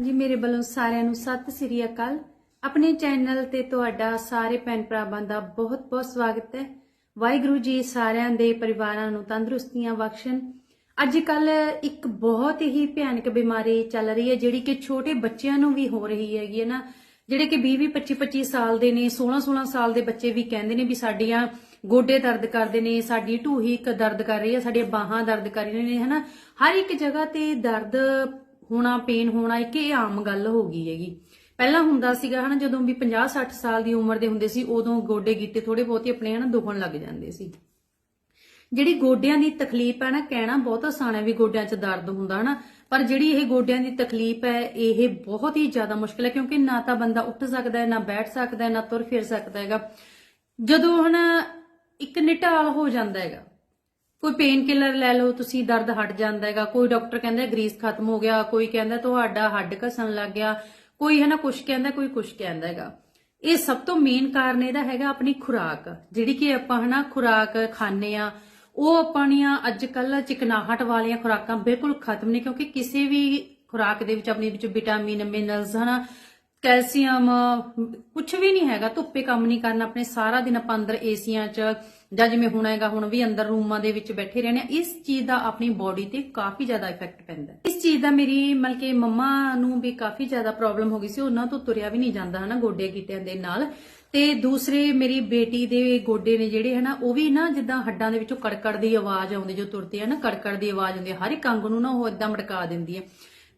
ਜੀ, ਮੇਰੇ ਵੱਲੋਂ ਸਾਰਿਆਂ ਨੂੰ ਸਤਿ ਸ੍ਰੀ ਅਕਾਲ। ਆਪਣੇ ਚੈਨਲ ਤੇ ਤੁਹਾਡਾ ਸਾਰੇ ਭੈਣ ਭਰਾਵਾਂ ਦਾ ਬਹੁਤ-ਬਹੁਤ ਸਵਾਗਤ ਹੈ। ਵਾਹਿਗੁਰੂ ਜੀ ਸਾਰਿਆਂ ਦੇ ਪਰਿਵਾਰਾਂ ਨੂੰ ਤੰਦਰੁਸਤੀਆਂ ਬਖਸ਼ਣ। ਅੱਜ ਕੱਲ ਇੱਕ ਬਹੁਤ ਹੀ ਭਿਆਨਕ ਬਿਮਾਰੀ ਚੱਲ ਰਹੀ ਹੈ, ਜਿਹੜੀ ਕਿ ਛੋਟੇ ਬੱਚਿਆਂ ਨੂੰ ਵੀ ਹੋ ਰਹੀ ਹੈਗੀ ਹੈ ਨਾ। ਜਿਹੜੇ ਕਿ 20 20 25 25 ਸਾਲ ਦੇ ਨੇ 16 16 ਸਾਲ ਦੇ ਬੱਚੇ ਵੀ ਕਹਿੰਦੇ ਨੇ ਵੀ ਸਾਡੀਆਂ ਗੋਡੇ ਦਰਦ ਕਰਦੇ ਨੇ, ਸਾਡੀ ਢੂਹੀ ਇੱਕ ਦਰਦ ਕਰ ਰਹੀ ਹੈ, ਸਾਡੀਆਂ ਬਾਹਾਂ ਦਰਦ ਕਰ ਰਹੀਆਂ ਨੇ, ਹਨਾ। ਹਰ ਇੱਕ ਜਗ੍ਹਾ ਤੇ ਦਰਦ ਹੋਣਾ ਪੇਨ ਹੋਣਾ, ਇੱਕ ਇਹ ਆਮ ਗੱਲ ਹੋ ਗਈ ਹੈਗੀ। ਪਹਿਲਾਂ ਹੁੰਦਾ ਸੀਗਾ ਹਨਾ, ਜਦੋਂ ਵੀ 50 60 ਸਾਲ ਦੀ ਉਮਰ ਦੇ ਹੁੰਦੇ ਸੀ, ਉਦੋਂ ਗੋਡੇ ਗਿੱਟੇ ਥੋੜੇ ਬਹੁਤੇ ਆਪਣੇ ਹਨਾ ਦੁਖਣ ਲੱਗ ਜਾਂਦੇ ਸੀ। ਜਿਹੜੀ ਗੋਡਿਆਂ ਦੀ ਤਕਲੀਫ ਹੈ ਨਾ, ਕਹਿਣਾ ਬਹੁਤ ਆਸਾਨ ਹੈ ਵੀ ਗੋਡਿਆਂ 'ਚ ਦਰਦ ਹੁੰਦਾ ਹਨਾ, ਪਰ ਜਿਹੜੀ ਇਹ ਗੋਡਿਆਂ ਦੀ ਤਕਲੀਫ ਹੈ, ਇਹ ਬਹੁਤ ਹੀ ਜ਼ਿਆਦਾ ਮੁਸ਼ਕਲ ਹੈ, ਕਿਉਂਕਿ ਨਾ ਤਾਂ ਬੰਦਾ ਉੱਠ ਸਕਦਾ ਹੈ, ਨਾ ਬੈਠ ਸਕਦਾ ਹੈ, ਨਾ ਤੁਰ ਫਿਰ ਸਕਦਾ ਹੈਗਾ। ਜਦੋਂ ਹਨਾ ਇੱਕ ਨਿਟਾਲ ਹੋ ਜਾਂਦਾ ਹੈਗਾ ਕੋਈ ਪੇਨ ਕਿਲਰ ਲੈ ਲਓ, ਤੁਸੀਂ ਦਰਦ ਹਟ ਜਾਂਦਾ ਹੈਗਾ, ਕੋਈ ਡਾਕਟਰ ਕਹਿੰਦਾ ਗਰੀਸ ਖਤਮ ਹੋ ਗਿਆ, ਕੋਈ ਕਹਿੰਦਾ ਤੁਹਾਡਾ ਹੱਡ ਘਸਣ ਲੱਗ ਗਿਆ, ਕੋਈ ਹੈ ਨਾ ਕੁਛ ਕਹਿੰਦਾ, ਕੋਈ ਕੁਛ ਕਹਿੰਦਾ ਹੈਗਾ। ਇਹ ਸਭ ਤੋਂ ਮੇਨ ਕਾਰਨ ਇਹਦਾ ਹੈਗਾ ਆਪਣੀ ਖੁਰਾਕ, ਜਿਹੜੀ ਕਿ ਆਪਾਂ ਹਨਾ ਖੁਰਾਕ ਖਾਂਦੇ ਆ ਉਹ ਆਪਣੀਆਂ ਅੱਜ ਕੱਲ ਚਿਕਨਾਹਟ ਵਾਲੀਆਂ ਖੁਰਾਕਾਂ ਬਿਲਕੁਲ ਖਤਮ ਨੇ, ਕਿਉਂਕਿ ਕਿਸੇ ਵੀ ਖੁਰਾਕ ਦੇ ਵਿੱਚ, ਆਪਣੇ ਵਿੱਚ ਵਿਟਾਮਿਨ ਮਿਨਰਲਸ ਹਨਾ, ਕੈਲਸ਼ੀਅਮ ਕੁਝ ਵੀ ਨਹੀਂ ਹੈਗਾ, ਧੁੱਪੇ ਕੰਮ ਨਹੀਂ ਕਰਨਾ, ਆਪਣੇ ਸਾਰਾ ਦਿਨ ਆਪਾਂ ਅੰਦਰ ਏਸੀਆਂ 'ਚ ਜਾਂ ਜਿਵੇਂ ਹੁਣ ਹੈਗਾ, ਹੁਣ ਵੀ ਅੰਦਰ ਰੂਮਾਂ ਦੇ ਵਿੱਚ ਬੈਠੇ ਰਹਿੰਦੇ ਆ, ਇਸ ਚੀਜ਼ ਦਾ ਆਪਣੀ ਬਾਡੀ ਤੇ ਕਾਫੀ ਜ਼ਿਆਦਾ ਇਫੈਕਟ ਪੈਂਦਾ ਇਸ ਚੀਜ਼ ਦਾ ਮੇਰੀ ਮਤਲਬ ਮੰਮਾ ਨੂੰ ਵੀ ਕਾਫੀ ਜ਼ਿਆਦਾ ਪ੍ਰੋਬਲਮ ਹੋ ਗਈ ਸੀ, ਉਹਨਾਂ ਤੋਂ ਤੁਰਿਆ ਵੀ ਨਹੀਂ ਜਾਂਦਾ ਹਨਾ, ਗੋਡੇ ਗਿੱਟਿਆਂ ਦੇ ਨਾਲ। ਤੇ ਦੂਸਰੇ ਮੇਰੀ ਬੇਟੀ ਦੇ ਗੋਡੇ ਨੇ ਜਿਹੜੇ ਹਨਾ, ਉਹ ਵੀ ਨਾ ਜਿੱਦਾਂ ਹੱਡਾਂ ਦੇ ਵਿੱਚੋਂ ਕੜਕੜ ਦੀ ਆਵਾਜ਼ ਆਉਂਦੀ, ਜੋ ਤੁਰਦੇ ਆ ਨਾ, ਕੜਕੜ ਦੀ ਆਵਾਜ਼ ਆਉਂਦੀ ਹੈ ਹਰ ਇੱਕ ਅੰਗ ਨੂੰ ਨਾ ਉਹ ਇਦਾਂ ਮੜਕਾ ਦਿੰਦੀ ਹੈ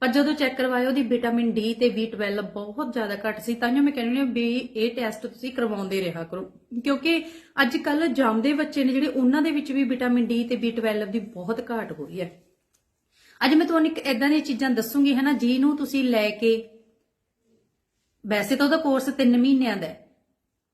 ਪਰ ਜਦੋਂ ਚੈੱਕ ਕਰਵਾਇਆ ਉਹਦੀ ਵਿਟਾਮਿਨ ਡੀ ਤੇ B12 ਬਹੁਤ ਜ਼ਿਆਦਾ ਘੱਟ ਸੀ ਤਾਂ ਜੋ ਮੈਂ ਕਹਿੰਦੀ ਹਾਂ ਵੀ ਇਹ ਟੈਸਟ ਤੁਸੀਂ ਕਰਵਾਉਂਦੇ ਰਿਹਾ ਕਰੋ। ਕਿਉਂਕਿ ਅੱਜ ਕੱਲ ਜੰਮਦੇ ਬੱਚੇ ਨੇ ਜਿਹੜੇ ਉਹਨਾਂ ਦੇ ਵਿੱਚ ਵੀ ਵਿਟਾਮਿਨ ਡੀ ਤੇ B12 ਦੀ ਬਹੁਤ ਘਾਟ ਹੋ ਰਹੀ ਹੈ। ਅੱਜ ਮੈਂ ਤੁਹਾਨੂੰ ਇੱਕ ਇਦਾਂ ਦੀਆਂ ਚੀਜ਼ਾਂ ਦੱਸੂਗੀ ਹੈ ਹਨਾ, ਜਿਹਨੂੰ ਤੁਸੀਂ ਲੈ ਕੇ, ਵੈਸੇ ਤਾਂ ਉਹਦਾ ਕੋਰਸ 3 ਮਹੀਨਿਆਂ ਦਾ ਹੈ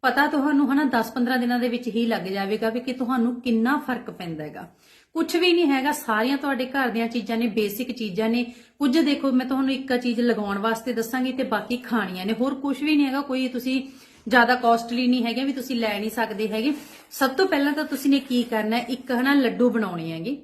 ਪਤਾ ਤੁਹਾਨੂੰ ਹਨਾ 10-15 ਦਿਨਾਂ ਦੇ ਵਿੱਚ ਹੀ ਲੱਗ ਜਾਵੇਗਾ ਵੀ ਕਿ ਤੁਹਾਨੂੰ ਕਿੰਨਾ ਫ਼ਰਕ ਪੈਂਦਾ ਹੈਗਾ। ਕੁਝ ਵੀ ਨਹੀਂ ਹੈਗਾ, ਸਾਰੀਆਂ ਤੁਹਾਡੇ ਘਰ ਦੀਆਂ ਚੀਜ਼ਾਂ ਨੇ, ਬੇਸਿਕ ਚੀਜ਼ਾਂ ਨੇ। ਕੁਝ ਦੇਖੋ, ਮੈਂ ਤੁਹਾਨੂੰ ਇੱਕ ਚੀਜ਼ ਲਗਾਉਣ ਵਾਸਤੇ ਦੱਸਾਂਗੀ ਤੇ ਬਾਕੀ ਖਾਣੀਆਂ ਨੇ। ਹੋਰ ਕੁਝ ਵੀ ਨਹੀਂ ਹੈਗਾ, ਕੋਈ ਤੁਸੀਂ ਜ਼ਿਆਦਾ ਕਾਸਟਲੀ ਨਹੀਂ ਹੈਗੇ ਵੀ ਤੁਸੀਂ ਲੈ ਨਹੀਂ ਸਕਦੇ ਹੈਗੇ। ਸਭ ਤੋਂ ਪਹਿਲਾਂ ਤਾਂ ਤੁਸੀਂ ਨੇ ਕੀ ਕਰਨਾ ਹੈ, ਇੱਕ ਹਨਾ ਲੱਡੂ ਬਣਾਉਣੇ ਹੈਗੇ।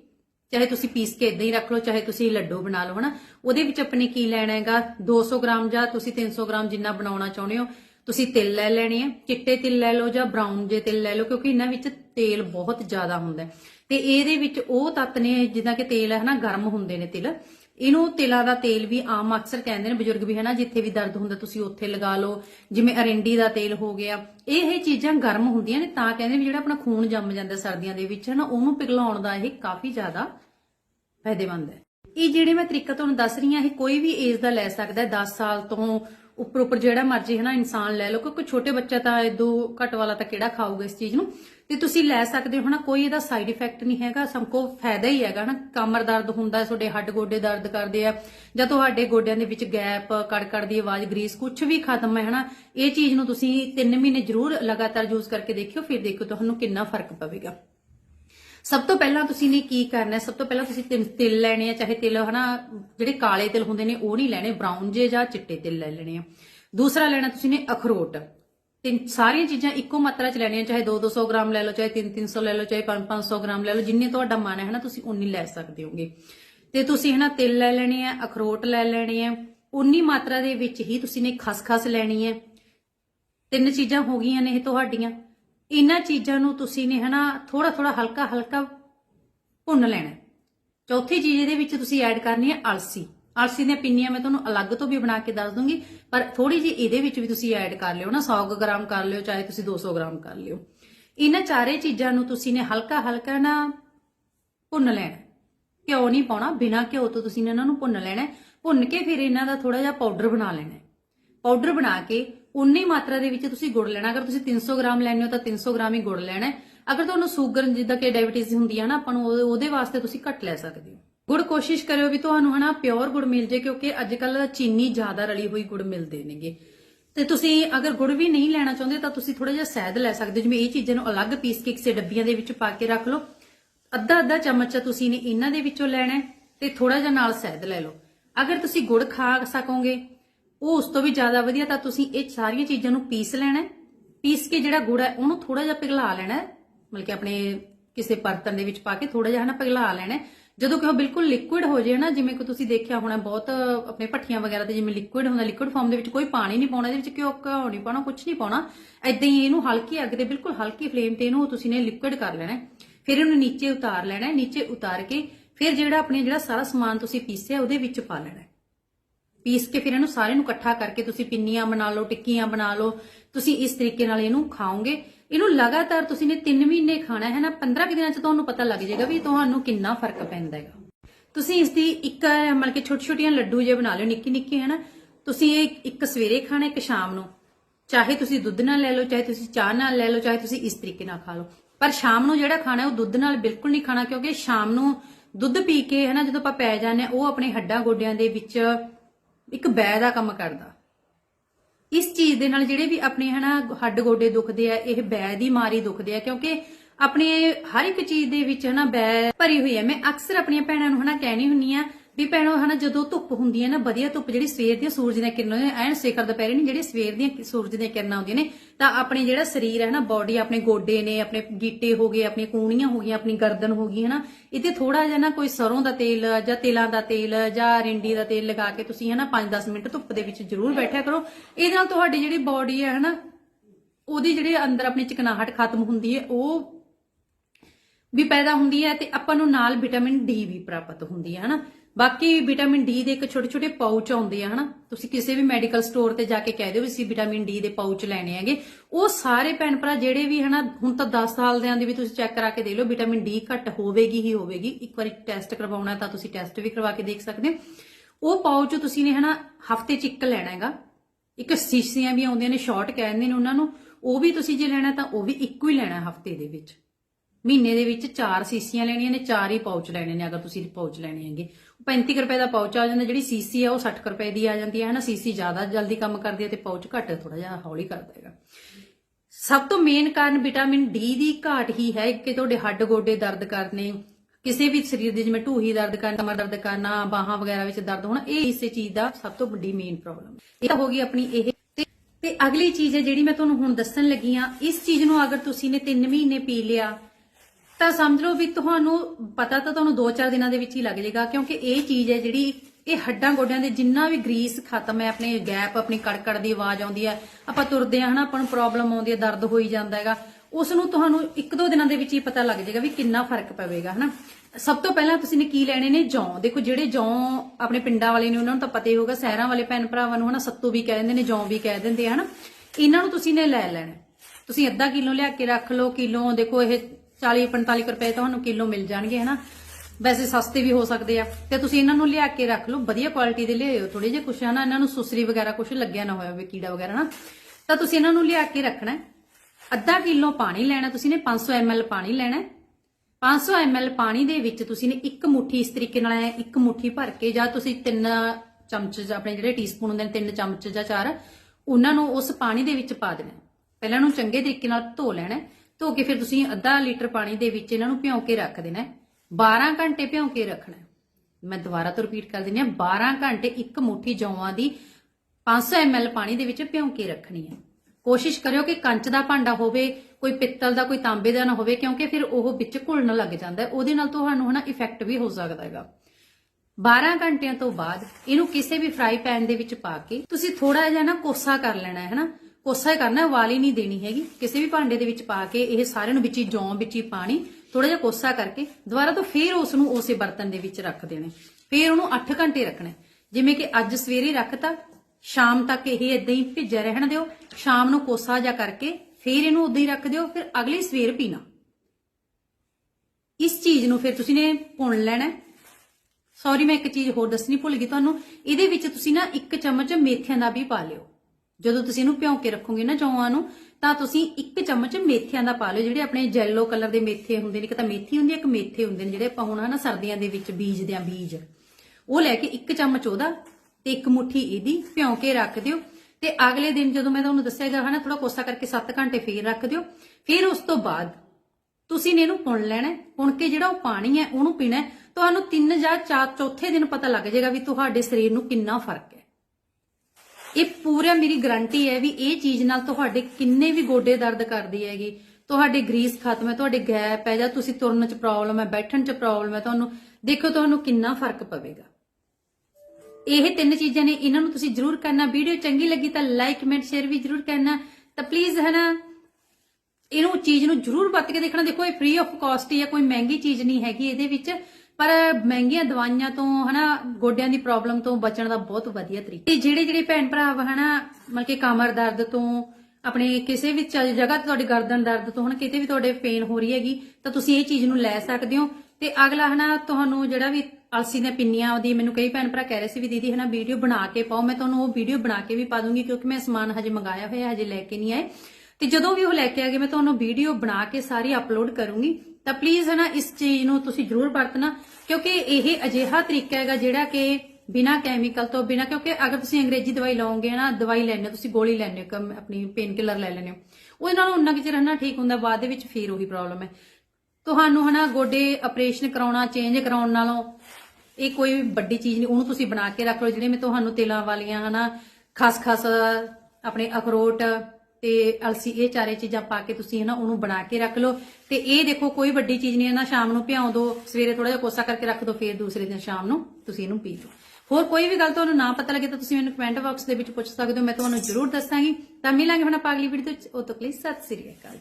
ਚਾਹੇ ਤੁਸੀਂ ਪੀਸ ਕੇ ਇਦਾਂ ਹੀ ਰੱਖ ਲਓ, ਚਾਹੇ ਤੁਸੀਂ ਲੱਡੂ ਬਣਾ ਲਓ ਹਨਾ। ਉਹਦੇ ਵਿੱਚ ਆਪਣੇ ਕੀ ਲੈਣਾ ਹੈਗਾ? 200 ਗ੍ਰਾਮ ਜਾਂ ਤੁਸੀਂ 300 ਗ੍ਰਾਮ ਜਿੰਨਾ ਬਣਾਉਣਾ ਚਾਹੁੰਦੇ ਹੋ। ਤੁਸੀਂ ਤਿਲ ਲੈ ਲੈਣੇ ਆ, ਚਿੱਟੇ ਤਿਲ ਲੈ ਲਓ ਜਾਂ ਬਰਾਊਨ ਜੇ ਤਿਲ ਲੈ ਲਓ, ਕਿਉਂਕਿ ਇਹਨਾਂ ਵਿੱਚ ਤੇਲ ਬਹੁਤ ਜ਼ਿਆਦਾ ਹੁੰਦਾ ਤੇ ਇਹਦੇ ਵਿੱਚ ਉਹ ਤੱਤ ਨੇ, ਜਿੱਦਾਂ ਕਿ ਤੇਲ ਹੈ ਨਾ, ਗਰਮ ਹੁੰਦੇ ਨੇ ਤਿਲ। ਇਹਨੂੰ ਤਿਲਾਂ ਦਾ ਤੇਲ ਵੀ ਆਮ ਅਕਸਰ ਕਹਿੰਦੇ ਨੇ, ਬਜ਼ੁਰਗ ਵੀ ਹੈ ਨਾ, ਜਿੱਥੇ ਵੀ ਦਰਦ ਹੁੰਦਾ ਤੁਸੀਂ ਉੱਥੇ ਲਗਾ ਲਓ। ਜਿਵੇਂ ਅਰਿੰਡੀ ਦਾ ਤੇਲ ਹੋ ਗਿਆ, ਇਹ ਚੀਜ਼ਾਂ ਗਰਮ ਹੁੰਦੀਆਂ ਨੇ, ਤਾਂ ਕਹਿੰਦੇ ਨੇ ਵੀ ਜਿਹੜਾ ਆਪਣਾ ਖੂਨ ਜੰਮ ਜਾਂਦਾ ਸਰਦੀਆਂ ਦੇ ਵਿੱਚ, ਹੈ ਨਾ, ਉਹਨੂੰ ਪਿਘਲਾਉਣ ਦਾ ਇਹ ਕਾਫੀ ਜ਼ਿਆਦਾ ਫਾਇਦੇਮੰਦ ਹੈ। ਇਹ ਜਿਹੜੇ ਮੈਂ ਤਰੀਕਾ ਤੁਹਾਨੂੰ ਦੱਸ ਰਹੀ ਹਾਂ, ਇਹ ਕੋਈ ਵੀ ਏਜ ਦਾ ਲੈ ਸਕਦਾ ਹੈ 10 ਸਾਲ ਤੋਂ ਉੱਪਰ ਉੱਪਰ ਜਿਹੜਾ ਮਰਜ਼ੀ ਹੈ ਨਾ ਇਨਸਾਨ ਲੈ ਲਓ, ਕਿਉਂਕਿ ਛੋਟੇ ਬੱਚਾ ਤਾਂ ਇਦੋਂ ਘੱਟ ਵਾਲਾ ਤਾਂ ਕਿਹੜਾ ਖਾਊਗਾ ਇਸ ਚੀਜ਼ ਨੂੰ। ਤੇ ਤੁਸੀਂ ਲੈ ਸਕਦੇ ਹੋ ਨਾ ਕੋਈ ਇਹਦਾ ਸਾਈਡ ਇਫੈਕਟ ਨਹੀਂ ਹੈਗਾ, ਸਭ ਕੋ ਫਾਇਦਾ ਹੀ ਹੈਗਾ ਨਾ ਕਮਰ ਦਰਦ ਹੁੰਦਾ, ਤੁਹਾਡੇ ਹੱਡ ਗੋਡੇ ਦਰਦ ਕਰਦੇ ਆ, ਜਾਂ ਤੁਹਾਡੇ ਗੋਡਿਆਂ ਦੇ ਵਿੱਚ ਗੈਪ, ਕੜਕੜ ਦੀ ਆਵਾਜ਼, ਗਰੀਸ ਕੁਝ ਵੀ ਖਤਮ ਹੈ ਹਨਾ। ਇਹ ਚੀਜ਼ ਨੂੰ ਤੁਸੀਂ 3 ਮਹੀਨੇ ਜ਼ਰੂਰ ਲਗਾਤਾਰ ਯੂਜ਼ ਕਰਕੇ ਦੇਖਿਓ, ਫਿਰ ਦੇਖਿਓ ਤੁਹਾਨੂੰ ਕਿੰਨਾ ਫ਼ਰਕ ਪਵੇਗਾ। ਸਭ ਤੋਂ ਪਹਿਲਾਂ ਤੁਸੀਂ ਨੇ ਕੀ ਕਰਨਾ ਹੈ? ਸਭ ਤੋਂ ਪਹਿਲਾਂ ਤੁਸੀਂ ਤਿੰਨ ਤਿਲ ਲੈਣੇ ਆ, ਚਾਹੇ ਤਿਲ, ਹਨਾ, ਜਿਹੜੇ ਕਾਲੇ ਤਿਲ ਹੁੰਦੇ ਨੇ, ਉਹ ਨਹੀਂ ਲੈਣੇ ਬਰਾਊਨ ਜੇ ਜਾਂ ਚਿੱਟੇ ਤਿਲ ਲੈ ਲੈਣੇ ਆ। ਦੂਸਰਾ ਲੈਣਾ ਤੁਸੀਂ ਨੇ ਅਖਰੋਟ। ਤਿੰਨ ਸਾਰੀਆਂ ਚੀਜ਼ਾਂ ਇੱਕੋ ਮਾਤਰਾ ਚ ਲੈਣੀਆਂ, ਚਾਹੇ 2-200 ਗ੍ਰਾਮ ਲੈ ਲਓ, ਚਾਹੇ 3-300 ਲੈ ਲਓ, ਚਾਹੇ 5-500 ਗ੍ਰਾਮ ਲੈ ਲਓ, ਜਿੰਨੇ ਤੁਹਾਡਾ ਮਨ ਹੈ, ਹਨਾ, ਤੁਸੀਂ ਉਨੀ ਲੈ ਸਕਦੇ ਹੋਗੇ। ਤੇ ਤੁਸੀਂ, ਹਨਾ, ਤਿਲ ਲੈ ਲੈਣੇ ਆ, ਅਖਰੋਟ ਲੈ ਲੈਣੇ ਆ ਉਨੀ ਮਾਤਰਾ ਦੇ ਵਿੱਚ ਹੀ ਤੁਸੀਂ ਨੇ ਖਸਖਸ ਲੈਣੀ ਹੈ ਤਿੰਨ ਚੀਜ਼ਾਂ ਹੋ ਗਈਆਂ ਨੇ ਇਹ ਤੁਹਾਡੀਆਂ। ਇਹਨਾਂ ਚੀਜ਼ਾਂ ਨੂੰ ਤੁਸੀਂ ਨੇ ਹਨਾ ਥੋੜਾ ਥੋੜਾ ਹਲਕਾ ਹਲਕਾ ਭੁੰਨ ਲੈਣਾ ਚੌਥੀ ਚੀਜ਼ ਇਹਦੇ ਵਿੱਚ ਤੁਸੀਂ ਐਡ ਕਰਨੀ ਹੈ ਅਲਸੀ। ਅਲਸੀ ਦੀਆਂ ਪਿੰਨੀਆਂ ਮੈਂ ਤੁਹਾਨੂੰ ਅਲੱਗ ਤੋਂ ਵੀ ਬਣਾ ਕੇ ਦੱਸ ਦੂੰਗੀ, ਪਰ ਥੋੜੀ ਜਿਹੀ ਇਹਦੇ ਵਿੱਚ ਵੀ ਤੁਸੀਂ ਐਡ ਕਰ ਲਿਓ ਨਾ 100 ਕੁ ਗ੍ਰਾਮ ਕਰ ਲਿਓ, ਚਾਹੇ ਤੁਸੀਂ 200 ਗ੍ਰਾਮ ਕਰ ਲਿਓ। ਇਹਨਾਂ ਚਾਰੇ ਚੀਜ਼ਾਂ ਨੂੰ ਤੁਸੀਂ ਨੇ ਹਲਕਾ ਹਲਕਾ ਨਾ ਭੁੰਨ ਲੈਣਾ ਘਿਓ ਨਹੀਂ ਪਾਉਣਾ, ਬਿਨਾਂ ਘਿਓ ਤੋਂ ਤੁਸੀਂ ਇਹਨਾਂ ਨੂੰ ਭੁੰਨ ਲੈਣਾ ਭੁੰਨ ਕੇ ਫਿਰ ਇਹਨਾਂ ਦਾ ਥੋੜਾ ਜਿਹਾ ਪਾਊਡਰ ਬਣਾ ਲੈਣਾ ਪਾਊਡਰ ਬਣਾ ਕੇ ਉਨੀ ਮਾਤਰਾ ਦੇ ਵਿੱਚ ਤੁਸੀਂ ਗੁੜ ਲੈਣਾ। ਅਗਰ ਤੁਸੀਂ 300 ਗ੍ਰਾਮ ਲੈਣੇ ਹੋ ਤਾਂ 300 ਗ੍ਰਾਮ ਹੀ ਗੁੜ ਲੈਣਾ ਅਗਰ ਤੁਹਾਨੂੰ ਸ਼ੂਗਰ ਜਿੱਦਾਂ ਕਿ ਡਾਇਬੀਟੀਜ਼ ਹੁੰਦੀ ਹੈ ਨਾ, ਆਪਾਂ ਨੂੰ ਉਹਦੇ- ਵਾਸਤੇ ਤੁਸੀਂ ਘੱਟ ਲੈ ਸਕਦੇ ਹੋ। ਗੁੜ ਕੋਸ਼ਿਸ਼ ਕਰਿਓ ਵੀ ਤੁਹਾਨੂੰ ਹਨਾ ਪਿਓਰ ਗੁੜ ਮਿਲ ਜੇ, ਕਿਉਂਕਿ ਅੱਜ ਕੱਲ ਚੀਨੀ ਜ਼ਿਆਦਾ ਰਲੀ ਹੋਈ ਗੁੜ ਮਿਲਦੇ ਨੇਗੇ। ਤੇ ਤੁਸੀਂ ਅਗਰ ਗੁੜ ਵੀ ਨਹੀਂ ਲੈਣਾ ਚਾਹੁੰਦੇ ਤਾਂ ਤੁਸੀਂ ਥੋੜਾ ਜਿਹਾ ਸ਼ਹਿਦ ਲੈ ਸਕਦੇ ਹੋ। ਜਿਵੇਂ ਇਹ ਚੀਜ਼ਾਂ ਨੂੰ ਅਲੱਗ ਪੀਸ ਕੇ ਕਿਸੇ ਡੱਬੀਆਂ ਦੇ ਵਿੱਚ ਪਾ ਕੇ ਰੱਖ ਲਓ। ਅੱਧਾ ਅੱਧਾ ਚਮਚ ਤੁਸੀਂ ਨੇ ਇਹਨਾਂ ਦੇ ਵਿੱਚੋਂ ਲੈਣਾ ਤੇ ਥੋੜਾ ਜਿਹਾ ਨਾਲ ਸ਼ਹਿਦ ਲੈ ਲਓ। ਅਗਰ ਤੁਸੀਂ ਗੁੜ ਖਾ ਸਕੋਗੇ ਉਹ ਉਸ ਤੋਂ ਵੀ ਜ਼ਿਆਦਾ ਵਧੀਆ ਤਾਂ ਤੁਸੀਂ ਇਹ ਸਾਰੀਆਂ ਚੀਜ਼ਾਂ ਨੂੰ ਪੀਸ ਲੈਣਾ ਪੀਸ ਕੇ ਜਿਹੜਾ ਗੁੜ ਹੈ, ਉਹਨੂੰ ਥੋੜਾ ਜਿਹਾ ਪਿਘਲਾ ਲੈਣਾ ਮਤਲਬ ਕਿ ਆਪਣੇ ਕਿਸੇ ਬਰਤਨ ਦੇ ਵਿੱਚ ਪਾ ਕੇ ਥੋੜਾ ਜਿਹਾ ਨਾ ਪਿਘਲਾ ਲੈਣਾ ਜਦੋਂ ਕਿ ਉਹ ਬਿਲਕੁਲ ਲਿਕੁਇਡ ਹੋ ਜਾਏ ਨਾ, ਜਿਵੇਂ ਕਿ ਤੁਸੀਂ ਦੇਖਿਆ ਹੋਣਾ, ਬਹੁਤ ਆਪਣੇ ਭੱਠੀਆਂ ਵਗੈਰਾ ਤੇ ਜਿਵੇਂ ਲਿਕੁਇਡ ਹੁੰਦਾ ਲਿਕੁਇਡ ਫਾਰਮ ਦੇ ਵਿੱਚ ਕੋਈ ਪਾਣੀ ਨਹੀਂ ਪਾਉਣਾ, ਇਹਦੇ ਵਿੱਚ ਘਿਓ ਘਿਓ ਨਹੀਂ ਪਾਉਣਾ ਕੁਝ ਨਹੀਂ ਪਾਉਣਾ। ਐਦਾਂ ਹੀ ਇਹਨੂੰ ਹਲਕੀ ਅੱਗ ਤੇ ਬਿਲਕੁਲ ਹਲਕੀ ਫਲੇਮ ਤੇ ਇਹਨੂੰ ਤੁਸੀਂ ਨੇ ਲਿਕੁਇਡ ਕਰ ਲੈਣਾ ਫਿਰ ਇਹਨੂੰ ਨੀਚੇ ਉਤਾਰ ਲੈਣਾ ਨੀਚੇ ਉਤਾਰ ਕੇ ਫਿਰ ਜਿਹੜਾ ਆਪਣੇ ਜਿਹੜਾ ਸਾਰਾ ਸਮਾਨ ਤੁਸੀਂ ਪੀਸਿਆ, ਉਹਦੇ ਵਿੱਚ ਪਾ ਲੈਣਾ ਪੀਸ ਕੇ ਫਿਰ ਇਹਨੂੰ ਸਾਰੇ ਨੂੰ ਇਕੱਠਾ ਕਰਕੇ ਤੁਸੀਂ ਪਿੰਨੀਆਂ ਬਣਾ ਲਓ, ਟਿੱਕੀਆਂ ਬਣਾ ਲਓ, ਤੁਸੀਂ ਇਸ ਤਰੀਕੇ ਨਾਲ ਇਹਨੂੰ ਖਾਓਗੇ। ਇਹਨੂੰ ਲਗਾਤਾਰ ਤੁਸੀਂ ਨੇ 3 ਮਹੀਨੇ ਖਾਣਾ ਹੈ ਨਾ 15 ਕੁ ਦਿਨਾਂ ਚ ਤੁਹਾਨੂੰ ਪਤਾ ਲੱਗ ਜਾਏਗਾ ਵੀ ਤੁਹਾਨੂੰ ਕਿੰਨਾ ਫ਼ਰਕ ਪੈਂਦਾ ਹੈਗਾ। ਤੁਸੀਂ ਇਸ ਦੀ ਇੱਕ, ਮਤਲਬ ਕਿ ਛੋਟੀ ਛੋਟੀਆਂ ਲੱਡੂ ਜੇ ਬਣਾ ਲਿਓ ਨਿੱਕੀ ਨਿੱਕੀ ਹੈ ਨਾ, ਤੁਸੀਂ ਇਹ ਇੱਕ ਸਵੇਰੇ ਖਾਣਾ, ਇੱਕ ਸ਼ਾਮ ਨੂੰ। ਚਾਹੇ ਤੁਸੀਂ ਦੁੱਧ ਨਾਲ ਲੈ ਲਓ, ਚਾਹੇ ਤੁਸੀਂ ਚਾਹ ਨਾਲ ਲੈ ਲਓ, ਚਾਹੇ ਤੁਸੀਂ ਇਸ ਤਰੀਕੇ ਨਾਲ ਖਾ ਲਓ। ਪਰ ਸ਼ਾਮ ਨੂੰ ਜਿਹੜਾ ਖਾਣਾ ਉਹ ਦੁੱਧ ਨਾਲ ਬਿਲਕੁਲ ਨਹੀਂ ਖਾਣਾ, ਕਿਉਂਕਿ ਸ਼ਾਮ ਨੂੰ ਦੁੱਧ ਪੀ ਕੇ, ਹੈ ਨਾ, ਜਦੋਂ ਆਪਾਂ ਪੈ ਜਾਂਦੇ ਹਾਂ, ਉਹ ਆਪਣੇ ਹੱਡਾਂ ਗੋਡਿਆਂ ਦੇ ਵਿੱਚ ਇੱਕ ਬੈ ਦਾ ਕੰਮ ਕਰਦਾ। ਇਸ ਚੀਜ਼ ਦੇ ਨਾਲ ਜਿਹੜੇ ਵੀ ਆਪਣੇ ਹਨਾ ਹੱਡ ਗੋਡੇ ਦੁਖਦੇ ਆ, ਇਹ ਬੈ ਦੀ ਮਾਰੀ ਦੁਖਦੇ ਆ, ਕਿਉਂਕਿ ਆਪਣੇ ਹਰ ਇੱਕ ਚੀਜ਼ ਦੇ ਵਿੱਚ ਹਨਾ ਬੈ ਭਰੀ ਹੋਈ ਹੈ ਮੈਂ ਅਕਸਰ ਆਪਣੀਆਂ ਭੈਣਾਂ ਨੂੰ ਹਨਾ ਕਹਿਣੀ ਹੁੰਨੀ ਆ ਵੀ ਭੈਣੋ ਹਨਾ, ਜਦੋਂ ਧੁੱਪ ਹੁੰਦੀ ਹੈ ਨਾ, ਵਧੀਆ ਧੁੱਪ ਜਿਹੜੀ ਸਵੇਰ ਦੀਆਂ ਸੂਰਜ ਦੀਆਂ ਕਿਰਨਾਂ ਨੇ, ਐਨ ਸਿਖਰ ਦੁਪਹਿਰੇ ਨਹੀਂ ਜਿਹੜੀ ਸਵੇਰ ਦੀਆਂ ਸੂਰਜ ਦੀਆਂ ਕਿਰਨਾਂ ਆਉਂਦੀਆਂ ਨੇ, ਤਾਂ ਆਪਣੇ ਜਿਹੜਾ ਸਰੀਰ ਹੈ ਨਾ ਬਾਡੀ ਆਪਣੇ ਗੋਡੇ ਨੇ, ਆਪਣੇ ਗੀਟੇ ਹੋ ਗਏ, ਆਪਣੀਆਂ ਕੂਣੀਆਂ ਹੋ ਗਈਆਂ, ਆਪਣੀ ਗਰਦਨ ਹੋ ਗਈ, ਹਨਾ ਇਹਦੇ ਥੋੜਾ ਜਿਹਾ ਨਾ ਕੋਈ ਸਰੋਂ ਦਾ ਤੇਲ ਜਾਂ ਤਿਲਾਂ ਦਾ ਤੇਲ ਜਾਂ ਰਿੰਡੀ ਦਾ ਤੇਲ ਲਗਾ ਕੇ ਤੁਸੀਂ ਹਨਾ 5-10 ਮਿੰਟ ਧੁੱਪ ਦੇ ਵਿੱਚ ਜ਼ਰੂਰ ਬੈਠਿਆ ਕਰੋ। ਇਹਦੇ ਨਾਲ ਤੁਹਾਡੀ ਜਿਹੜੀ ਬਾਡੀ ਹੈ ਹਨਾ, ਉਹਦੀ ਜਿਹੜੇ ਅੰਦਰ ਆਪਣੀ ਚਿਕਨਾਹਟ ਖਤਮ ਹੁੰਦੀ ਹੈ, ਉਹ ਵੀ ਪੈਦਾ ਹੁੰਦੀ ਹੈ ਤੇ ਆਪਾਂ ਨੂੰ ਨਾਲ ਵਿਟਾਮਿਨ ਡੀ ਵੀ ਪ੍ਰਾਪਤ ਹੁੰਦੀ ਹੈ, ਹਨਾ। ਬਾਕੀ ਵਿਟਾਮਿਨ ਡੀ ਦੇ ਇੱਕ ਛੋਟੇ ਛੋਟੇ ਪਾਊਚ ਆਉਂਦੇ ਆ, ਹਨਾ? ਤੁਸੀਂ ਕਿਸੇ ਵੀ ਮੈਡੀਕਲ ਸਟੋਰ ਤੇ ਜਾ ਕੇ ਕਹਿ ਦਿਓ ਵੀ ਅਸੀਂ ਵਿਟਾਮਿਨ ਡੀ ਦੇ ਪਾਊਚ ਲੈਣੇ ਹੈਗੇ। ਉਹ ਸਾਰੇ ਭੈਣ ਭਰਾ ਜਿਹੜੇ ਵੀ, ਹਨਾ, ਹੁਣ ਤਾਂ 10 ਸਾਲ ਦੇ ਦੀ ਵੀ ਤੁਸੀਂ ਚੈੱਕ ਕਰਾ ਕੇ ਦੇਖ ਲਓ, ਵਿਟਾਮਿਨ ਡੀ ਘੱਟ ਹੋਵੇਗੀ ਹੀ ਹੋਵੇਗੀ। ਇੱਕ ਵਾਰੀ ਟੈਸਟ ਕਰਵਾਉਣਾ ਤਾਂ ਤੁਸੀਂ ਟੈਸਟ ਵੀ ਕਰਵਾ ਕੇ ਦੇਖ ਸਕਦੇ ਹੋ। ਉਹ ਪਾਊਚ ਤੁਸੀਂ ਨੇ, ਹਨਾ, ਹਫ਼ਤੇ ਚ ਇੱਕ ਲੈਣਾ ਹੈਗਾ। ਇੱਕ ਸ਼ੀਸ਼ੀਆਂ ਵੀ ਆਉਂਦੀਆਂ ਨੇ ਸ਼ਾਰਟ ਕਹਿੰਦੇ ਨੇ ਉਹਨਾਂ ਨੂੰ। ਉਹ ਵੀ ਤੁਸੀਂ ਜੇ ਲੈਣਾ ਤਾਂ ਉਹ ਵੀ ਇੱਕੋ ਹੀ ਲੈਣਾ ਹਫ਼ਤੇ ਦੇ ਵਿੱਚ। ਮਹੀਨੇ ਦੇ ਵਿੱਚ ਚਾਰ ਸੀਸੀਆਂ ਲੈਣੀਆਂ ਨੇ, ਚਾਰ ਹੀ ਪਾਊਚ ਲੈਣੇ ਨੇ, ਅਗਰ ਤੁਸੀਂ ਪਾਊਚ ਲੈਣੇ ਹੈਗੇ। 35 ਰੁਪਏ ਦਾ ਪਾਊਚ ਆ ਜਾਂਦਾ, ਜਿਹੜੀ ਸੀਸੀ ਆ, ਉਹ 60 ਰੁਪਏ ਦੀ ਆ ਜਾਂਦੀ ਹੈ, ਹਨਾ? ਸੀਸੀ ਜ਼ਿਆਦਾ ਜਲਦੀ ਕੰਮ ਕਰਦੀ ਹੈ ਤੇ ਪਾਊਚ ਘੱਟ ਥੋੜਾ ਜਿਹਾ ਹੌਲੀ ਕਰਦਾ ਹੈਗਾ। ਸਭ ਤੋਂ ਮੇਨ ਕਾਰਨ ਵਿਟਾਮਿਨ ਡੀ ਦੀ ਘਾਟ ਹੀ ਹੈ ਕਿ ਤੁਹਾਡੇ ਹੱਡ ਗੋਡੇ ਦਰਦ ਕਰਨੇ, ਕਿਸੇ ਵੀ ਸਰੀਰ ਦੇ ਜਿਵੇਂ ਢੂਹੀ ਦਰਦ ਕਰਨਾ, ਕਮਰ ਦਰਦ ਕਰਨਾ, ਬਾਹਾਂ ਵਗੈਰਾ ਵਿੱਚ ਦਰਦ ਹੋਣਾ, ਇਹ ਇਸੇ ਚੀਜ਼ ਦਾ ਸਭ ਤੋਂ ਵੱਡੀ ਮੇਨ ਪ੍ਰੋਬਲਮ ਇਹ ਤਾਂ ਹੋ ਗਈ ਆਪਣੀ ਇਹ। ਤੇ- ਤੇ ਅਗਲੀ ਚੀਜ਼ ਹੈ ਜਿਹੜੀ ਮੈਂ ਤੁਹਾਨੂੰ ਹੁਣ ਦੱਸਣ ਲੱਗੀ ਆ ਇਸ ਚੀਜ਼ ਨੂੰ ਅਗਰ ਤੁਸੀਂ ਨੇ 3 ਮਹੀਨੇ ਪੀ ਲਿਆ ਤਾਂ ਸਮਝ ਲਓ ਵੀ ਤੁਹਾਨੂੰ ਪਤਾ ਤਾਂ ਤੁਹਾਨੂੰ 2-4 ਦਿਨਾਂ ਦੇ ਵਿੱਚ ਹੀ ਲੱਗ ਜਾਏਗਾ, ਕਿਉਂਕਿ ਇਹ ਚੀਜ਼ ਹੈ ਜਿਹੜੀ ਇਹ ਹੱਡਾਂ ਗੋਡਿਆਂ ਦੇ ਜਿੰਨਾ ਵੀ ਗਰੀਸ ਖਤਮ ਹੈ, ਆਪਣੇ ਗੈਪ, ਆਪਣੀ ਕੜਕੜ ਦੀ ਆਵਾਜ਼ ਆਉਂਦੀ ਹੈ, ਆਪਾਂ ਤੁਰਦੇ ਆ ਹਨਾ, ਆਪਾਂ ਨੂੰ ਪ੍ਰੋਬਲਮ ਆਉਂਦੀ ਹੈ, ਦਰਦ ਹੋਈ ਜਾਂਦਾ ਹੈਗਾ, ਉਸ ਨੂੰ ਤੁਹਾਨੂੰ 1-2 ਦਿਨਾਂ ਦੇ ਵਿੱਚ ਹੀ ਪਤਾ ਲੱਗ ਜਾਏਗਾ ਵੀ ਕਿੰਨਾ ਫ਼ਰਕ ਪਵੇਗਾ ਹਨਾ। ਸਭ ਤੋਂ ਪਹਿਲਾਂ ਤੁਸੀਂ ਨੇ ਕੀ ਲੈਣੇ ਨੇ? ਜੌਂ। ਦੇਖੋ, ਜਿਹੜੇ ਜੌਂ ਆਪਣੇ ਪਿੰਡਾਂ ਵਾਲੇ ਨੇ, ਉਹਨਾਂ ਨੂੰ ਤਾਂ ਪਤਾ ਹੀ ਹੋਗਾ ਸ਼ਹਿਰਾਂ ਵਾਲੇ ਭੈਣ ਭਰਾਵਾਂ ਨੂੰ ਹਨਾ, ਸੱਤੂ ਵੀ ਕਹਿ ਦਿੰਦੇ ਨੇ, ਜੌਂ ਵੀ ਕਹਿ ਦਿੰਦੇ ਆ ਹਨਾ। ਇਹਨਾਂ ਨੂੰ ਤੁਸੀਂ ਨੇ ਲੈ ਲੈਣਾ। ਤੁਸੀਂ ਅੱਧਾ ਕਿਲੋ ਲਿਆ ਕੇ ਰੱਖ ਲਓ, ਕਿਲੋ, ਦੇਖੋ, ਇਹ 40 45 ਰੁਪਏ ਤੁਹਾਨੂੰ ਕਿਲੋ ਮਿਲ ਜਾਣਗੇ, ਹਨਾ? ਵੈਸੇ ਸਸਤੇ ਵੀ ਹੋ ਸਕਦੇ ਆ। ਤੇ ਤੁਸੀਂ ਇਹਨਾਂ ਨੂੰ ਲਿਆ ਕੇ ਰੱਖ ਲਓ, ਵਧੀਆ ਕੁਆਲਿਟੀ ਦੇ ਲਿਆਇਓ ਥੋੜੇ ਜਿਹਾ ਕੁਛ, ਹਨਾ? ਇਹਨਾਂ ਨੂੰ ਸੁਸਰੀ ਵਗੈਰਾ ਕੁਛ ਲੱਗਿਆ ਨਾ ਹੋਇਆ ਹੋਵੇ ਕੀੜਾ ਵਗੈਰਾ ਨਾ ਤਾਂ ਤੁਸੀਂ ਇਹਨਾਂ ਨੂੰ ਲਿਆ ਕੇ ਰੱਖਣਾ ਅੱਧਾ ਕਿਲੋ ਪਾਣੀ ਲੈਣਾ, ਤੁਸੀਂ ਨੇ 500 ml ਪਾਣੀ ਲੈਣਾ ਹੈ। 500 ml ਪਾਣੀ ਦੇ ਵਿੱਚ ਤੁਸੀਂ ਨੇ ਇੱਕ ਮੁਠੀ, ਇਸ ਤਰੀਕੇ ਨਾਲ ਇੱਕ ਮੁਠੀ ਭਰ ਕੇ ਜਾਂ ਤੁਸੀਂ ਤਿੰਨ ਚਮਚ ਆਪਣੇ ਜਿਹੜੇ ਟੀਸਪੂਨ ਹੁੰਦੇ ਨੇ, ਤਿੰਨ ਚਮਚ ਜਾਂ ਚਾਰ, ਉਹਨਾਂ ਨੂੰ ਉਸ ਪਾਣੀ ਦੇ ਵਿੱਚ ਪਾ ਦੇਣਾ ਪਹਿਲਾਂ ਉਹਨੂੰ ਚੰਗੇ ਤਰੀਕੇ ਨਾਲ ਧੋ ਲੈਣਾ ਧੋ ਕੇ ਫਿਰ ਤੁਸੀਂ ਅੱਧਾ ਲੀਟਰ ਪਾਣੀ ਦੇ ਵਿੱਚ ਇਹਨਾਂ ਨੂੰ ਭਿਉਂ ਕੇ ਰੱਖ ਦੇਣਾ ਹੈ। 12 ਘੰਟੇ ਭਿਉਂ ਕੇ ਰੱਖਣਾ ਮੈਂ ਦੁਬਾਰਾ ਤੋਂ ਰਿਪੀਟ ਕਰ ਦਿੰਦੀ ਹਾਂ 12 ਘੰਟੇ ਇੱਕ ਮੁਠੀ ਜੌਆਂ ਦੀ 500 ml ਪਾਣੀ ਦੇ ਵਿੱਚ ਭਿਉਂ ਕੇ ਰੱਖਣੀ ਹੈ। ਕੋਸ਼ਿਸ਼ ਕਰਿਓ ਕਿ ਕੰਚ ਦਾ ਭਾਂਡਾ ਹੋਵੇ, ਕੋਈ ਪਿੱਤਲ ਦਾ, ਕੋਈ ਤਾਂਬੇ ਦਾ ਨਾ ਹੋਵੇ, ਕਿਉਂਕਿ ਫਿਰ ਉਹ ਵਿੱਚ ਘੁਲਣ ਲੱਗ ਜਾਂਦਾ ਉਹਦੇ ਨਾਲ ਤੁਹਾਨੂੰ ਹਨਾ ਇਫੈਕਟ ਵੀ ਹੋ ਸਕਦਾ ਹੈਗਾ। 12 ਘੰਟਿਆਂ ਤੋਂ ਬਾਅਦ ਇਹਨੂੰ ਕਿਸੇ ਵੀ ਫਰਾਈ ਪੈਨ ਦੇ ਵਿੱਚ ਪਾ ਕੇ ਤੁਸੀਂ ਥੋੜਾ ਜਿਹਾ ਨਾ ਕੋਸਾ ਕਰ ਲੈਣਾ ਹੈ ਹਨਾ। ਕੋਸਾ ਹੀ ਕਰਨਾ ਵਾਲੀ ਨਹੀਂ ਦੇਣੀ ਹੈਗੀ। ਕਿਸੇ ਵੀ ਭਾਂਡੇ ਦੇ ਵਿੱਚ ਪਾ ਕੇ ਇਹ ਸਾਰਿਆਂ ਨੂੰ ਵਿੱਚ ਹੀ ਜੌਂ, ਵਿੱਚ ਹੀ ਪਾਣੀ ਥੋੜਾ ਜਿਹਾ ਕੋਸਾ ਕਰਕੇ ਦੁਬਾਰਾ ਤੋਂ ਫੇਰ ਉਸ ਨੂੰ ਉਸੇ ਬਰਤਨ ਦੇ ਵਿੱਚ ਰੱਖ ਦੇਣੇ। ਫੇਰ ਉਹਨੂੰ 8 ਘੰਟੇ ਰੱਖਣਾ। ਜਿਵੇਂ ਕਿ ਅੱਜ ਸਵੇਰੇ ਰੱਖਤਾ, ਸ਼ਾਮ ਤੱਕ ਇਹ ਇਦਾਂ ਹੀ ਭਿੱਜਿਆ ਰਹਿਣ ਦਿਓ। ਸ਼ਾਮ ਨੂੰ ਕੋਸਾ ਜਿਹਾ ਕਰਕੇ ਫੇਰ ਇਹਨੂੰ ਉਦਾਂ ਹੀ ਰੱਖ ਦਿਓ, ਫਿਰ ਅਗਲੀ ਸਵੇਰ ਪੀਣਾ। ਇਸ ਚੀਜ਼ ਨੂੰ ਫਿਰ ਤੁਸੀਂ ਨੇ ਭੁੰਨ ਲੈਣਾ। ਹੈ। ਸੌਰੀ ਮੈਂ ਇੱਕ ਚੀਜ਼ ਹੋਰ ਦੱਸਣੀ ਭੁੱਲ ਗਈ ਤੁਹਾਨੂੰ। ਇਹਦੇ ਵਿੱਚ ਤੁਸੀਂ ਨਾ ਇੱਕ ਚਮਚ ਮੇਥਿਆਂ ਦਾ ਵੀ ਪਾ ਲਿਓ। ਜਦੋਂ ਤੁਸੀਂ ਇਹਨੂੰ ਭਿਉਂ ਕੇ ਰੱਖੋਗੇ ਨਾ ਜੌਆਂ ਨੂੰ, ਤਾਂ ਤੁਸੀਂ ਇੱਕ ਚਮਚ ਮੇਥਿਆਂ ਦਾ ਪਾ ਲਿਓ, ਜਿਹੜੇ ਆਪਣੇ ਯੈਲੋ ਕਲਰ ਦੇ ਮੇਥੇ ਹੁੰਦੇ ਨੇ, ਇੱਕ ਤਾਂ ਮੇਥੀ ਹੁੰਦੀ ਹੈ, ਇੱਕ ਮੇਥੇ ਹੁੰਦੇ ਨੇ, ਜਿਹੜੇ ਆਪਾਂ ਹੁਣ ਹਨਾ ਸਰਦੀਆਂ ਦੇ ਵਿੱਚ ਬੀਜਦੇ ਆ ਬੀਜ। ਉਹ ਲੈ ਕੇ ਇੱਕ ਚਮਚ ਉਹਦਾ ਤੇ ਇੱਕ ਮੁਠੀ ਇਹਦੀ ਭਿਉਂ ਕੇ ਰੱਖ ਦਿਓ। ਤੇ ਅਗਲੇ ਦਿਨ ਜਦੋਂ ਮੈਂ ਤੁਹਾਨੂੰ ਦੱਸਿਆਗਾ ਹਨਾ ਥੋੜਾ ਕੋਸਾ ਕਰਕੇ 7 ਘੰਟੇ ਫੇਰ ਰੱਖ ਦਿਓ। ਫਿਰ ਉਸ ਤੋਂ ਬਾਅਦ ਤੁਸੀਂ ਨੇ ਇਹਨੂੰ ਪੁਣ ਲੈਣਾ ਪੁਣ ਕੇ ਜਿਹੜਾ ਉਹ ਪਾਣੀ ਹੈ, ਉਹਨੂੰ ਪੀਣਾ ਤੁਹਾਨੂੰ ਤਿੰਨ ਜਾਂ ਚਾਰ ਚੌਥੇ ਦਿਨ ਪਤਾ ਲੱਗ ਜਾਏਗਾ ਵੀ ਤੁਹਾਡੇ ਸਰੀਰ ਨੂੰ ਕਿੰਨਾ ਫ਼ਰਕ ਹੈ। ਇਹ ਪੂਰਾ ਮੇਰੀ ਗਾਰੰਟੀ ਹੈ ਵੀ ਇਹ ਚੀਜ਼ ਨਾਲ ਤੁਹਾਡੇ ਕਿੰਨੇ ਵੀ ਗੋਡੇ ਦਰਦ ਕਰਦੀ ਹੈਗੀ। ਤੁਹਾਡੇ ਗਰੀਸ ਖਤਮ ਹੈ, ਤੁਹਾਡੇ ਗੈਪ ਹੈ ਜਾਂ ਤੁਸੀਂ ਤੁਰਨ ਚ ਪ੍ਰੋਬਲਮ ਹੈ, ਬੈਠਣ ਚ ਪ੍ਰੋਬਲਮ ਹੈ, ਤੁਹਾਨੂੰ ਦੇਖੋ ਤੁਹਾਨੂੰ ਕਿੰਨਾ ਫ਼ਰਕ ਪਵੇਗਾ। ਇਹ ਤਿੰਨ ਚੀਜ਼ਾਂ ਨੇ, ਇਹਨਾਂ ਨੂੰ ਤੁਸੀਂ ਜਰੂਰ ਕਰਨਾ ਵੀਡੀਓ ਚੰਗੀ ਲੱਗੀ ਤਾਂ ਲਾਈਕ ਕਮੈਂਟ ਸ਼ੇਅਰ ਵੀ ਜਰੂਰ ਕਰਨਾ ਤਾਂ ਪਲੀਜ਼ ਹੈ ਨਾ, ਇਹਨੂੰ ਚੀਜ਼ ਨੂੰ ਜਰੂਰ ਵਰਤ ਕੇ ਦੇਖਣਾ। ਦੇਖੋ, ਇਹ ਫ੍ਰੀ ਆਫ ਕਾਸਟ ਹੀ ਹੈ, ਕੋਈ ਮਹਿੰਗੀ ਚੀਜ਼ ਨਹੀਂ ਹੈਗੀ ਇਹਦੇ ਵਿੱਚ। ਪਰ ਮਹਿੰਗੀਆਂ ਦਵਾਈਆਂ ਤੋਂ, ਹਨਾ, ਗੋਡਿਆਂ ਦੀ ਪ੍ਰੋਬਲਮ ਤੋਂ ਬਚਣ ਦਾ ਬਹੁਤ ਵਧੀਆ ਤਰੀਕਾ। ਤੇ ਜਿਹੜੇ ਜਿਹੜੇ ਭੈਣ ਭਰਾ ਹਨਾ, ਮਤਲਬ ਕਿ ਕਮਰ ਦਰਦ ਤੋਂ, ਆਪਣੇ ਕਿਸੇ ਵੀ ਜਗ੍ਹਾ ਤੇ ਤੁਹਾਡੀ ਗਰਦਨ ਦਰਦ ਤੋਂ ਹੁਣ ਕਿਤੇ ਵੀ ਤੁਹਾਡੇ ਪੇਨ ਹੋ ਰਹੀ ਹੈਗੀ, ਤਾਂ ਤੁਸੀਂ ਇਹ ਚੀਜ਼ ਨੂੰ ਲੈ ਸਕਦੇ ਹੋ। ਤੇ ਅਗਲਾ, ਹਨਾ, ਤੁਹਾਨੂੰ ਜਿਹੜਾ ਵੀ ਅਲਸੀ ਦੀਆਂ ਪਿੰਨੀਆਂ ਉਹਦੀ ਮੈਨੂੰ ਕਈ ਭੈਣ ਭਰਾ ਕਹਿ ਰਹੇ ਸੀ ਵੀ ਦੀਦੀ, ਹਨਾ, ਵੀਡੀਓ ਬਣਾ ਕੇ ਪਾਓ, ਮੈਂ ਤੁਹਾਨੂੰ ਉਹ ਵੀਡੀਓ ਬਣਾ ਕੇ ਵੀ ਪਾ ਦੂੰਗੀ ਕਿਉਂਕਿ ਮੈਂ ਸਮਾਨ ਹਜੇ ਮੰਗਾਇਆ ਹੋਇਆ, ਹਜੇ ਲੈ ਕੇ ਨਹੀਂ ਆਏ। ਤੇ ਜਦੋਂ ਵੀ ਉਹ ਲੈ ਕੇ ਆਗੇ ਮੈਂ ਤੁਹਾਨੂੰ ਵੀਡੀਓ ਬਣਾ ਕੇ ਸਾਰੀ ਅਪਲੋਡ ਕਰੂੰਗੀ। ਤਾਂ ਪਲੀਜ਼ ਨਾ ਇਸ ਚੀਜ਼ ਨੂੰ ਤੁਸੀਂ ਜ਼ਰੂਰ ਵਰਤਣਾ, ਕਿਉਂਕਿ ਇਹ ਅਜਿਹਾ ਤਰੀਕਾ ਹੈਗਾ ਜਿਹੜਾ ਕਿ ਬਿਨਾ ਕੈਮੀਕਲ ਤੋਂ, ਬਿਨਾ ਕਿਉਂਕਿ ਅਗਰ ਤੁਸੀਂ ਅੰਗਰੇਜ਼ੀ ਦਵਾਈ ਲਾਓਗੇ ਨਾ ਦਵਾਈ ਲੈਣੇ ਤੁਸੀਂ ਗੋਲੀ ਲੈਣੇ ਹੋ ਆਪਣੀ ਪੇਨ ਕਿਲਰ ਲੈ ਲੈਣੇ ਹੋ ਉਹਦੇ ਨਾਲ ਉਨਾ ਕਿ ਚਿਰ ਹਨਾ ਠੀਕ ਹੁੰਦਾ, ਬਾਅਦ ਦੇ ਵਿੱਚ ਫੇਰ ਉਹੀ ਪ੍ਰੋਬਲਮ ਹੈ। ਤੁਹਾਨੂੰ ਹਨਾ ਗੋਡੇ ਆਪਰੇਸ਼ਨ ਕਰਾਉਣਾ ਚੇਂਜ ਕਰਾਉਣ ਨਾਲੋਂ ਇਹ ਕੋਈ ਵੱਡੀ ਚੀਜ਼ ਨਹੀਂ, ਉਹਨੂੰ ਤੁਸੀਂ ਬਣਾ ਕੇ ਰੱਖ ਲਓ, ਜਿਹੜੇ ਮੈਂ ਤੁਹਾਨੂੰ ਤਿਲਾਂ ਵਾਲੀਆਂ ਹਨਾ, ਖਸਖਸ ਆਪਣੇ ਅਖਰੋਟ ਤੇ ਅਲਸੀ ਇਹ ਚਾਰੇ ਚੀਜ਼ਾਂ ਪਾ ਕੇ ਤੁਸੀਂ ਹਨਾ ਉਹਨੂੰ ਬਣਾ ਕੇ ਰੱਖ ਲਓ। ਤੇ ਇਹ ਦੇਖੋ ਕੋਈ ਵੱਡੀ ਚੀਜ਼ ਨਹੀਂ ਹੈ ਨਾ, ਸ਼ਾਮ ਨੂੰ ਭਿਆਉਂ ਦੋ, ਸਵੇਰੇ ਥੋੜਾ ਜਿਹਾ ਕੋਸਾ ਕਰਕੇ ਰੱਖ ਦੋ, ਫੇਰ ਦੂਸਰੇ ਦਿਨ ਸ਼ਾਮ ਨੂੰ ਤੁਸੀਂ ਇਹਨੂੰ ਪੀ ਲਓ। ਹੋਰ ਕੋਈ ਵੀ ਗੱਲ ਤੁਹਾਨੂੰ ਨਾ ਪਤਾ ਲੱਗੇ ਤਾਂ ਤੁਸੀਂ ਮੈਨੂੰ ਕਮੈਂਟ ਬਾਕਸ ਦੇ ਵਿੱਚ ਪੁੱਛ ਸਕਦੇ ਹੋ, ਮੈਂ ਤੁਹਾਨੂੰ ਜ਼ਰੂਰ ਦੱਸਾਂਗੀ। ਤਾਂ ਮਿਲਾਂਗੇ ਹੁਣ ਆਪਾਂ ਅਗਲੀ ਵੀਡੀਓ ਵਿੱਚ ਉਦੋਂ ਤੱਕ ਲਈ ਸਤਿ ਸ੍ਰੀ ਅਕਾਲ ਜੀ।